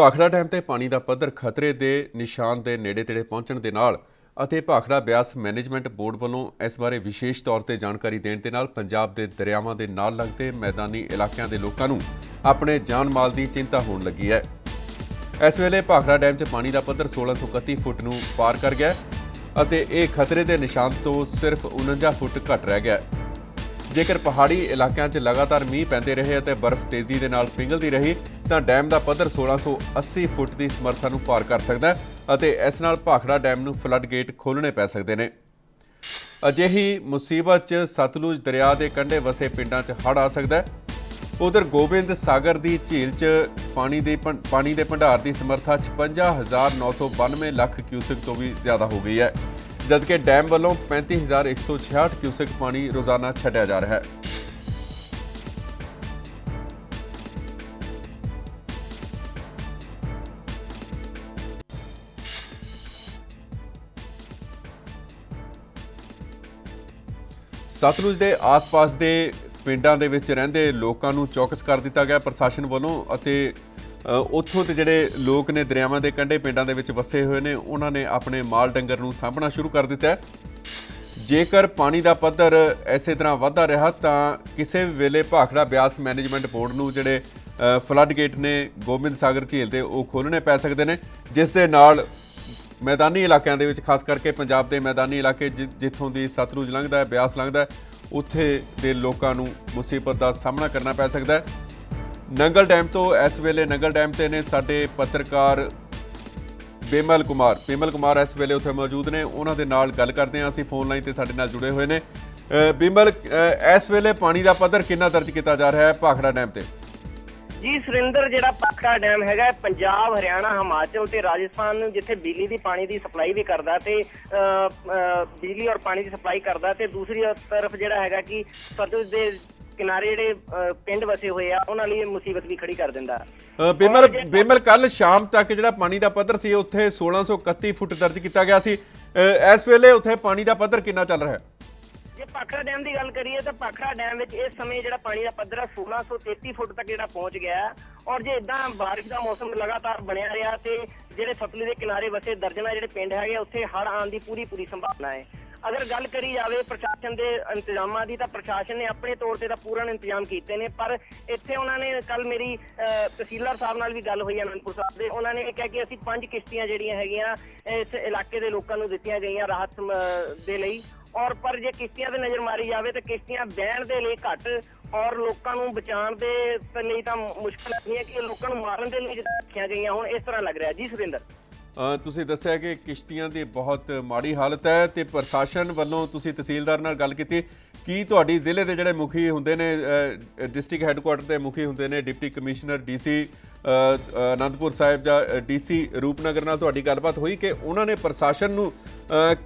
Bhakra dam ਤੇ ਪਾਣੀ ਦਾ ਪੱਧਰ ਖਤਰੇ ਦੇ ਨਿਸ਼ਾਨ ਦੇ ਨੇੜੇ-ਤੇੜੇ ਪਹੁੰਚਣ ਦੇ ਨਾਲ ਅਤੇ ਭਾਖੜਾ ਬਿਆਸ ਮੈਨੇਜਮੈਂਟ ਬੋਰਡ ਵੱਲੋਂ ਇਸ ਬਾਰੇ ਵਿਸ਼ੇਸ਼ ਤੌਰ ਤੇ ਜਾਣਕਾਰੀ ਦੇਣ ਦੇ ਨਾਲ ਪੰਜਾਬ ਦੇ ਦਰਿਆਵਾਂ ਦੇ ਨਾਲ ਲੱਗਦੇ ਮੈਦਾਨੀ ਇਲਾਕਿਆਂ ਦੇ ਲੋਕਾਂ ਨੂੰ ਆਪਣੇ ਜਾਨ ਮਾਲ ਦੀ ਚਿੰਤਾ ਹੋਣ ਲੱਗੀ ਹੈ। ਇਸ ਵੇਲੇ ਭਾਖੜਾ ਡੈਮ 'ਚ ਪਾਣੀ ਦਾ ਪੱਧਰ 1631 ਫੁੱਟ ਨੂੰ ਪਾਰ ਕਰ ਗਿਆ ਅਤੇ ਇਹ ਖਤਰੇ ਦੇ ਨਿਸ਼ਾਨ ਤੋਂ ਸਿਰਫ 49 ਫੁੱਟ ਘੱਟ ਰਹਿ ਗਿਆ। ਜੇਕਰ ਪਹਾੜੀ ਇਲਾਕਿਆਂ 'ਚ ਲਗਾਤਾਰ ਮੀਂਹ ਪੈਂਦੇ ਰਹੇ ਅਤੇ ਬਰਫ਼ ਤੇਜ਼ੀ ਦੇ ਨਾਲ ਪਿਘਲਦੀ ਰਹੀ ਤਾਂ ਡੈਮ ਦਾ ਪੱਧਰ 1680 ਫੁੱਟ ਦੀ ਸਮਰੱਥਾ ਨੂੰ ਪਾਰ ਕਰ ਸਕਦਾ ਹੈ ਅਤੇ ਇਸ ਨਾਲ ਭਾਖੜਾ ਡੈਮ ਨੂੰ ਫਲੱਡ ਗੇਟ ਖੋਲ੍ਹਣੇ ਪੈ ਸਕਦੇ ਨੇ। ਅਜਿਹੀ ਮੁਸੀਬਤ 'ਚ ਸਤਲੁਜ ਦਰਿਆ ਦੇ ਕੰਢੇ ਵਸੇ ਪਿੰਡਾਂ 'ਚ ਹੜ੍ਹ ਆ ਸਕਦਾ ਹੈ। ਉਧਰ ਗੋਬਿੰਦ ਸਾਗਰ ਦੀ ਝੀਲ 'ਚ ਪਾਣੀ ਦੇ ਭੰ- ਪਾਣੀ ਦੇ ਭੰਡਾਰ ਦੀ ਸਮਰੱਥਾ 55992 ਲੱਖ ਕਿਊਸਕ ਤੋਂ ਵੀ ਜ਼ਿਆਦਾ ਹੋ ਗਈ ਹੈ, ਜਦਕਿ ਡੈਮ ਵੱਲੋਂ 35166 ਕਿਊਸਕ ਪਾਣੀ ਰੋਜ਼ਾਨਾ ਛੱਡਿਆ ਜਾ ਰਿਹਾ ਹੈ। ਸਤਲੁਜ ਦੇ ਆਸ-ਪਾਸ ਦੇ ਪਿੰਡਾਂ ਦੇ ਵਿੱਚ ਰਹਿੰਦੇ ਲੋਕਾਂ ਨੂੰ ਚੌਕਸ ਕਰ ਦਿੱਤਾ ਗਿਆ ਪ੍ਰਸ਼ਾਸਨ ਵੱਲੋਂ ਅਤੇ ਉੱਥੋਂ ਦੇ ਜਿਹੜੇ ਲੋਕ ਨੇ ਦਰਿਆਵਾਂ ਦੇ ਕੰਢੇ ਪਿੰਡਾਂ ਦੇ ਵਿੱਚ ਵਸੇ ਹੋਏ ਨੇ, ਉਹਨਾਂ ਨੇ ਆਪਣੇ ਮਾਲ ਡੰਗਰ ਨੂੰ ਸਾਂਭਣਾ ਸ਼ੁਰੂ ਕਰ ਦਿੱਤਾ ਜੇਕਰ ਪਾਣੀ ਦਾ ਪੱਧਰ ਐਸੇ ਤਰ੍ਹਾਂ ਵਧਦਾ ਰਿਹਾ ਤਾਂ ਕਿਸੇ ਵੀ ਵੇਲੇ ਭਾਖੜਾ ਬਿਆਸ ਮੈਨੇਜਮੈਂਟ ਬੋਰਡ ਨੂੰ ਜਿਹੜੇ ਫਲੱਡ ਗੇਟ ਨੇ ਗੋਬਿੰਦ ਸਾਗਰ ਝੀਲ ਦੇ ਉਹ ਖੋਲ੍ਹਣੇ ਪੈ ਸਕਦੇ ਨੇ, ਜਿਸ ਦੇ ਨਾਲ ਮੈਦਾਨੀ ਇਲਾਕਿਆਂ ਦੇ ਵਿੱਚ ਖਾਸ ਕਰਕੇ ਪੰਜਾਬ ਦੇ ਮੈਦਾਨੀ ਇਲਾਕੇ ਜਿ- ਜਿੱਥੋਂ ਦੀ ਸਤਲੁਜ ਲੰਘਦਾ ਹੈ ਬਿਆਸ ਲੰਘਦਾ ਹੈ ਉੱਥੇ ਦੇ ਲੋਕਾਂ ਨੂੰ ਮੁਸੀਬਤ ਦਾ ਸਾਹਮਣਾ ਕਰਨਾ ਪੈ ਸਕਦਾ ਹੈ। ਨੰਗਲ ਡੈਮ ਤੋਂ ਇਸ ਵੇਲੇ ਨੰਗਲ ਡੈਮ ਤੇ ਨੇ ਸਾਡੇ ਪੱਤਰਕਾਰ ਬੇਮਲ ਕੁਮਾਰ। ਬੇਮਲ ਕੁਮਾਰ ਇਸ ਵੇਲੇ ਉੱਥੇ ਮੌਜੂਦ ਨੇ ਉਹਨਾਂ ਦੇ ਨਾਲ ਗੱਲ ਕਰਦੇ ਹਾਂ ਅਸੀਂ ਫੋਨ ਲਾਈਨ ਤੇ ਸਾਡੇ ਨਾਲ ਜੁੜੇ ਹੋਏ ਨੇ। ਅ, ਬਿਮਲ ਇਸ ਵੇਲੇ ਪਾਣੀ ਦਾ ਪੱਧਰ ਕਿੰਨਾ ਦਰਜ ਕੀਤਾ ਜਾ ਰਿਹਾ ਹੈ ਭਾਖੜਾ ਡੈਮ ਤੇ? ਜੀ ਸੁਰਿੰਦਰ ਜਿਹੜਾ ਪਾਖੜਾ ਡੈਮ ਹੈਗਾ ਪੰਜਾਬ ਹਰਿਆਣਾ ਹਿਮਾਚਲ ਤੇ ਰਾਜਸਥਾਨ ਨੂੰ ਜਿੱਥੇ ਬਿਜਲੀ ਦੀ ਪਾਣੀ ਦੀ ਸਪਲਾਈ ਵੀ ਕਰਦਾ ਤੇ ਬਿਜਲੀ ਔਰ ਪਾਣੀ ਦੀ ਸਪਲਾਈ ਕਰਦਾ ਤੇ ਦੂਸਰੀ ਤਰਫ ਜਿਹੜਾ ਹੈਗਾ ਕਿ ਸਤਲੁਜ ਦੇ ਕਿਨਾਰੇ ਜਿਹੜੇ ਪਿੰਡ ਵਸੇ ਹੋਏ ਆ ਉਹਨਾਂ ਲਈ ਇਹ ਮੁਸੀਬਤ ਵੀ ਖੜੀ ਕਰ ਦਿੰਦਾ। ਬਿਮਲ ਬਿਮਲ ਕੱਲ ਸ਼ਾਮ ਤੱਕ ਜਿਹੜਾ ਪਾਣੀ ਦਾ ਪੱਧਰ ਸੀ ਉੱਥੇ 1631 ਫੁੱਟ ਦਰਜ ਕੀਤਾ ਗਿਆ ਸੀ। ਇਸ ਵੇਲੇ ਉੱਥੇ ਪਾਣੀ ਦਾ ਪੱਧਰ ਕਿੰਨਾ ਚੱਲ ਰਿਹਾ ਹੈ? ਪਾਖੜਾ ਡੈਮ ਦੀ ਗੱਲ ਕਰੀਏ ਤਾਂ ਪਾਖੜਾ ਡੈਮ ਵਿੱਚ ਇਸ ਸਮੇਂ ਜਿਹੜਾ ਪਾਣੀ ਦਾ ਪੱਧਰ ਹੈ 1633 ਫੁੱਟ ਤੱਕ ਜਿਹੜਾ ਪਹੁੰਚ ਗਿਆ ਔਰ ਜੇ ਇਦਾਂ ਬਾਰਿਸ਼ ਦਾ ਮੌਸਮ ਲਗਾਤਾਰ ਬਣਿਆ ਰਿਹਾ ਤੇ ਜਿਹੜੇ ਸਤਲੁਜ ਦੇ ਕਿਨਾਰੇ ਵਸੇ ਦਰਜਨਾਂ ਜਿਹੜੇ ਪਿੰਡ ਹੈਗੇ ਆ, ਉੱਥੇ ਹੜ੍ਹ ਆਉਣ ਦੀ ਪੂਰੀ ਪੂਰੀ ਸੰਭਾਵਨਾ ਹੈ। ਅਗਰ ਗੱਲ ਕਰੀ ਜਾਵੇ ਪ੍ਰਸ਼ਾਸਨ ਦੇ ਇੰਤਜ਼ਾਮਾਂ ਦੀ ਤਾਂ ਪ੍ਰਸ਼ਾਸਨ ਨੇ ਆਪਣੇ ਤੌਰ ਤੇ ਤਾਂ ਪੂਰਨ ਇੰਤਜ਼ਾਮ ਕੀਤੇ ਨੇ ਪਰ ਇੱਥੇ ਉਹਨਾਂ ਨੇ ਕੱਲ ਮੇਰੀ ਤਹਿਸੀਲਦਾਰ ਸਾਹਿਬ ਨਾਲ ਵੀ ਗੱਲ ਹੋਈ ਅਨੰਦਪੁਰ ਸਾਹਿਬ ਦੇ ਉਹਨਾਂ ਨੇ ਇਹ ਕਿਹਾ ਕਿ ਅਸੀਂ ਪੰਜ ਕਿਸ਼ਤੀਆਂ ਜਿਹੜੀਆਂ ਹੈਗੀਆਂ ਇਸ ਇਲਾਕੇ ਦੇ ਲੋਕਾਂ ਨੂੰ ਦਿੱਤੀਆਂ ਗਈਆਂ ਰਾਹਤ ਦੇ ਲਈ। ਔਰ ਪਰ ਜੇ ਕਿਸ਼ਤੀਆਂ ਤੇ ਨਜ਼ਰ ਮਾਰੀ ਜਾਵੇ ਤਾਂ ਕਿਸ਼ਤੀਆਂ ਬਹਿਣ ਦੇ ਲਈ ਘੱਟ ਔਰ ਲੋਕਾਂ ਨੂੰ ਬਚਾਉਣ ਦੇ ਲਈ ਤਾਂ ਮੁਸ਼ਕਲ ਨਹੀਂ ਹੈ ਕਿ ਲੋਕਾਂ ਨੂੰ ਮਾਰਨ ਦੇ ਲਈ ਰੱਖੀਆਂ ਗਈਆਂ ਹੁਣ, ਇਸ ਤਰ੍ਹਾਂ ਲੱਗ ਰਿਹਾ। ਜੀ ਸੁਰਿੰਦਰ। ਤੁਸੀਂ ਦੱਸਿਆ ਕਿ ਕਿਸ਼ਤੀਆਂ ਦੀ ਬਹੁਤ ਮਾੜੀ ਹਾਲਤ ਹੈ ਤੇ ਪ੍ਰਸ਼ਾਸਨ ਵੱਲੋਂ ਤੁਸੀਂ ਤਹਿਸੀਲਦਾਰ ਨਾਲ ਗੱਲ ਕੀਤੀ। ਕੀ ਤੁਹਾਡੀ ਜ਼ਿਲ੍ਹੇ ਦੇ ਜਿਹੜੇ ਮੁਖੀ ਹੁੰਦੇ ਨੇ ਡਿਸਟ੍ਰਿਕਟ ਹੈੱਡਕੁਆਟਰ ਦੇ ਮੁਖੀ ਹੁੰਦੇ ਨੇ, deputy commissioner DC Anandpur Sahib ਜਾਂ ਡੀਸੀ ਰੂਪਨਗਰ ਨਾਲ ਤੁਹਾਡੀ ਗੱਲਬਾਤ ਹੋਈ ਕਿ ਉਹਨਾਂ ਨੇ ਪ੍ਰਸ਼ਾਸਨ ਨੂੰ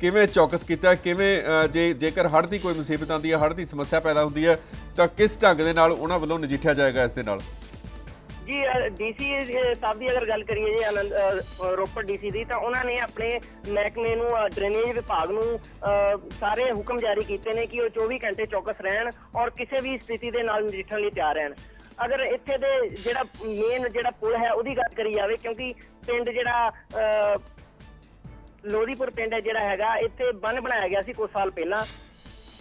ਕਿਵੇਂ ਚੌਕਸ ਕੀਤਾ? ਕਿਵੇਂ ਜੇ, ਜੇਕਰ ਹੜ੍ਹ ਦੀ ਕੋਈ ਮੁਸੀਬਤ ਆਉਂਦੀ ਹੈ, ਹੜ੍ਹ ਦੀ ਸਮੱਸਿਆ ਪੈਦਾ ਹੁੰਦੀ ਹੈ, ਤਾਂ ਕਿਸ ਢੰਗ ਦੇ ਨਾਲ ਉਹਨਾਂ ਵੱਲੋਂ ਨਜਿੱਠਿਆ ਜਾਏਗਾ ਇਸ ਦੇ ਨਾਲ? ਜੀ ਡੀਸੀ ਸਾਹਿਬ ਦੀ ਅਗਰ ਗੱਲ ਕਰੀਏ ਜੀ ਆਨੰਦ ਅ, ਰੋਪੜ ਡੀਸੀ ਦੀ ਤਾਂ ਉਹਨਾਂ ਨੇ ਆਪਣੇ ਮਹਿਕਮੇ ਨੂੰ ਡਰੇਨੇਜ ਵਿਭਾਗ ਨੂੰ ਸਾਰੇ ਹੁਕਮ ਜਾਰੀ ਕੀਤੇ ਨੇ ਕਿ ਉਹ 24 ਘੰਟੇ ਚੌਕਸ ਰਹਿਣ ਔਰ ਕਿਸੇ ਵੀ ਸਥਿਤੀ ਦੇ ਨਾਲ ਨਜਿੱਠਣ ਲਈ ਤਿਆਰ ਰਹਿਣ। ਅਗਰ ਇੱਥੇ ਦੇ ਜਿਹੜਾ ਮੇਨ ਜਿਹੜਾ ਪੁਲ ਹੈ ਉਹਦੀ ਗੱਲ ਕਰੀ ਜਾਵੇ ਕਿਉਂਕਿ ਪਿੰਡ ਜਿਹੜਾ ਅ, ਲੋਧੀਪੁਰ ਪਿੰਡ ਹੈ ਜਿਹੜਾ ਹੈਗਾ ਇੱਥੇ ਬੰਨ ਬਣਾਇਆ ਗਿਆ ਸੀ ਕੁਝ ਸਾਲ ਪਹਿਲਾਂ।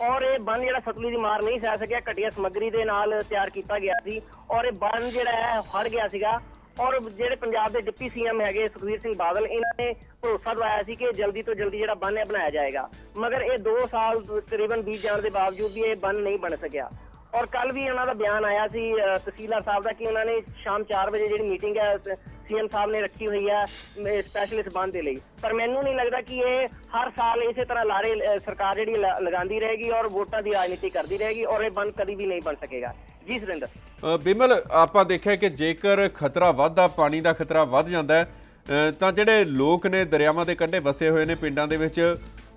ਔਰ ਇਹ ਬੰਨ ਜਿਹੜਾ ਸਤਲੁਜ ਦੀ ਮਾਰ ਨਹੀਂ ਸਹਿ ਸਕਿਆ, ਘਟੀਆ ਸਮੱਗਰੀ ਦੇ ਨਾਲ ਤਿਆਰ ਕੀਤਾ ਗਿਆ ਸੀ ਔਰ ਇਹ ਬੰਨ ਜਿਹੜਾ ਹੈ ਫੜ ਗਿਆ ਸੀਗਾ। ਔਰ ਜਿਹੜੇ ਪੰਜਾਬ ਦੇ ਡਿਪਟੀ ਸੀਐਮ ਹੈਗੇ ਸੁਖਵੀਰ ਸਿੰਘ ਬਾਦਲ, ਇਹਨਾਂ ਨੇ ਭਰੋਸਾ ਦਵਾਇਆ ਸੀ ਕਿ ਜਲਦੀ ਤੋਂ ਜਲਦੀ ਜਿਹੜਾ ਬੰਨ ਹੈ ਬਣਾਇਆ ਜਾਏਗਾ। ਮਗਰ ਇਹ 2 ਸਾਲ ਤਕਰੀਬਨ ਬੀਤ ਜਾਣ ਦੇ ਬਾਵਜੂਦ ਵੀ ਇਹ ਬੰਨ ਨਹੀਂ ਬਣ ਸਕਿਆ। ਔਰ ਕੱਲ ਵੀ ਉਹਨਾਂ ਦਾ ਬਿਆਨ ਆਇਆ ਸੀ ਤਹਿਸੀਲਦਾਰ ਸਾਹਿਬ ਦਾ ਕਿ ਉਹਨਾਂ ਨੇ ਸ਼ਾਮ 4 ਵਜੇ ਜਿਹੜੀ ਮੀਟਿੰਗ ਹੈ ਸੀਐਮ ਸਾਹਿਬ ਨੇ ਰੱਖੀ ਹੋਈ ਹੈ ਸਪੈਸ਼ਲਿਸਟ ਬੰਦ ਦੇ ਲਈ। ਪਰ ਮੈਨੂੰ ਨਹੀਂ ਲੱਗਦਾ ਕਿ ਇਹ ਹਰ ਸਾਲ ਇਸੇ ਤਰ੍ਹਾਂ ਲਾਰੇ ਸਰਕਾਰ ਜਿਹੜੀ ਲਗਾਉਂਦੀ ਰਹੇਗੀ ਔਰ ਵੋਟਾਂ ਦੀ ਰਾਜਨੀਤੀ ਕਰਦੀ ਰਹੇਗੀ ਔਰ ਇਹ ਬੰਦ ਕਦੀ ਵੀ ਨਹੀਂ ਬਣ ਸਕੇਗਾ। ਜੀ ਸੁਰਿੰਦਰ। ਬਿਮਲ, ਆਪਾਂ ਦੇਖਿਆ ਕਿ ਜੇਕਰ ਖਤਰਾ ਵੱਧਦਾ, ਪਾਣੀ ਦਾ ਖਤਰਾ ਵੱਧ ਜਾਂਦਾ ਹੈ ਤਾਂ ਜਿਹੜੇ ਲੋਕ ਨੇ ਦਰਿਆਵਾਂ ਦੇ ਕੰਢੇ ਵਸੇ ਹੋਏ ਨੇ ਪਿੰਡਾਂ ਦੇ ਵਿੱਚ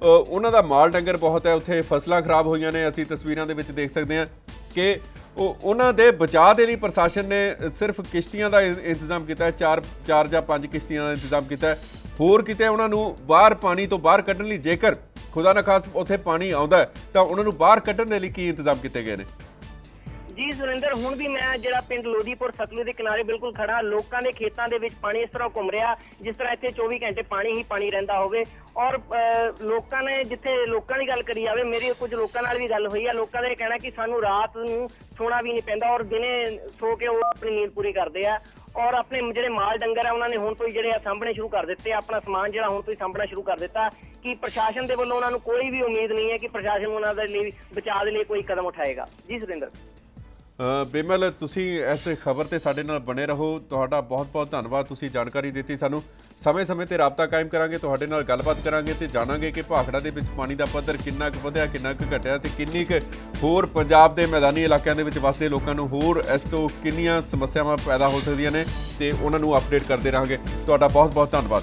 ਉਹਨਾਂ ਦਾ ਮਾਲ ਡੰਗਰ ਬਹੁਤ ਹੈ, ਉੱਥੇ ਫਸਲਾਂ ਖਰਾਬ ਹੋਈਆਂ ਨੇ, ਅਸੀਂ ਤਸਵੀਰਾਂ ਦੇ ਵਿੱਚ ਦੇਖ ਸਕਦੇ ਹਾਂ ਕਿ ਉਹ ਉਹਨਾਂ ਦੇ ਬਚਾਅ ਦੇ ਲਈ ਪ੍ਰਸ਼ਾਸਨ ਨੇ ਸਿਰਫ ਕਿਸ਼ਤੀਆਂ ਦਾ ਇੰਤਜ਼ਾਮ ਕੀਤਾ ਹੈ, ਚਾਰ ਚਾਰ ਜਾਂ ਪੰਜ ਕਿਸ਼ਤੀਆਂ ਦਾ ਇੰਤਜ਼ਾਮ ਕੀਤਾ ਹੈ। ਹੋਰ ਕਿਤੇ ਉਹਨਾਂ ਨੂੰ ਬਾਹਰ ਪਾਣੀ ਤੋਂ ਬਾਹਰ ਕੱਢਣ ਲਈ ਜੇਕਰ ਖੁਦਾ ਨਾ ਖਾਸ ਉੱਥੇ ਪਾਣੀ ਆਉਂਦਾ ਤਾਂ ਉਹਨਾਂ ਨੂੰ ਬਾਹਰ ਕੱਢਣ ਦੇ ਲਈ ਕੀ ਇੰਤਜ਼ਾਮ ਕੀਤੇ ਗਏ ਨੇ? ਜੀ ਸੁਰਿੰਦਰ, ਹੁਣ ਵੀ ਮੈਂ ਜਿਹੜਾ ਪਿੰਡ ਲੋਧੀਪੁਰ ਸਤਲੁਜ ਦੇ ਕਿਨਾਰੇ ਬਿਲਕੁਲ ਖੜਾ, ਲੋਕਾਂ ਦੇ ਖੇਤਾਂ ਦੇ ਵਿੱਚ ਪਾਣੀ ਇਸ ਤਰ੍ਹਾਂ ਘੁੰਮ ਰਿਹਾ, ਜਿਸ ਤਰ੍ਹਾਂ ਇੱਥੇ 24 ਘੰਟੇ ਪਾਣੀ ਹੀ ਪਾਣੀ ਰਹਿੰਦਾ ਹੋਵੇ। ਔਰ ਲੋਕਾਂ ਨੇ ਜਿੱਥੇ ਲੋਕਾਂ ਦੀ ਗੱਲ ਕਰੀ ਜਾਵੇ, ਮੇਰੀ ਕੁਝ ਲੋਕਾਂ ਨਾਲ ਵੀ ਗੱਲ ਹੋਈ ਆ, ਲੋਕਾਂ ਦਾ ਇਹ ਕਹਿਣਾ ਕਿ ਸਾਨੂੰ ਰਾਤ ਨੂੰ ਸੋਣਾ ਵੀ ਨਹੀਂ ਪੈਂਦਾ ਔਰ ਦਿਨੇ ਸੋ ਕੇ ਉਹ ਆਪਣੀ ਨੀਂਦ ਪੂਰੀ ਕਰਦੇ ਆ। ਔਰ ਆਪਣੇ ਜਿਹੜੇ ਮਾਲ ਡੰਗਰ ਆ, ਉਹਨਾਂ ਨੇ ਹੁਣ ਤੋਂ ਹੀ ਜਿਹੜੇ ਆ ਸਾਂਭਣੇ ਸ਼ੁਰੂ ਕਰ ਦਿੱਤੇ ਆਪਣਾ ਸਮਾਨ ਜਿਹੜਾ ਹੁਣ ਤੋਂ ਹੀ ਸਾਂਭਣਾ ਸ਼ੁਰੂ ਕਰ ਦਿੱਤਾ। ਕਿ ਪ੍ਰਸ਼ਾਸਨ ਦੇ ਵੱਲੋਂ ਉਹਨਾਂ ਨੂੰ ਕੋਈ ਵੀ ਉਮੀਦ ਨਹੀਂ ਹੈ ਕਿ ਪ੍ਰਸ਼ਾਸਨ ਉਹਨਾਂ ਦੇ ਲਈ, ਬਚਾਅ ਦੇ ਲਈ ਕੋਈ ਕਦਮ ਉਠਾਏਗਾ। ਜੀ ਸੁਰਿੰਦਰ। ਬੇਮਲ, ਤੁਸੀਂ ਇਸ ਖਬਰ ਤੇ ਸਾਡੇ ਨਾਲ ਬਣੇ ਰਹੋ। ਤੁਹਾਡਾ ਬਹੁਤ-ਬਹੁਤ ਧੰਨਵਾਦ। ਤੁਸੀਂ ਜਾਣਕਾਰੀ ਦਿੱਤੀ ਸਾਨੂੰ। ਸਮੇਂ-ਸਮੇਂ ਤੇ ਰਾਬਤਾ ਕਾਇਮ ਕਰਾਂਗੇ, ਤੁਹਾਡੇ ਨਾਲ ਗੱਲਬਾਤ ਕਰਾਂਗੇ ਤੇ ਜਾਣਾਂਗੇ ਕਿ ਭਾਖੜਾ ਦੇ ਵਿੱਚ ਪਾਣੀ ਦਾ ਪੱਧਰ ਕਿੰਨਾ ਕੁ ਵਧਿਆ, ਕਿੰਨਾ ਕੁ ਘਟਿਆ ਤੇ ਕਿੰਨੀ ਕੁ ਹੋਰ ਪੰਜਾਬ ਦੇ ਮੈਦਾਨੀ ਇਲਾਕਿਆਂ ਦੇ ਵਿੱਚ ਵਸਦੇ ਲੋਕਾਂ ਨੂੰ ਹੋਰ ਇਸ ਤੋਂ ਕਿੰਨੀਆਂ ਸਮੱਸਿਆਵਾਂ ਪੈਦਾ ਹੋ ਸਕਦੀਆਂ ਨੇ ਤੇ ਉਹਨਾਂ ਨੂੰ ਅਪਡੇਟ ਕਰਦੇ ਰਹਾਂਗੇ। ਤੁਹਾਡਾ ਬਹੁਤ-ਬਹੁਤ ਧੰਨਵਾਦ।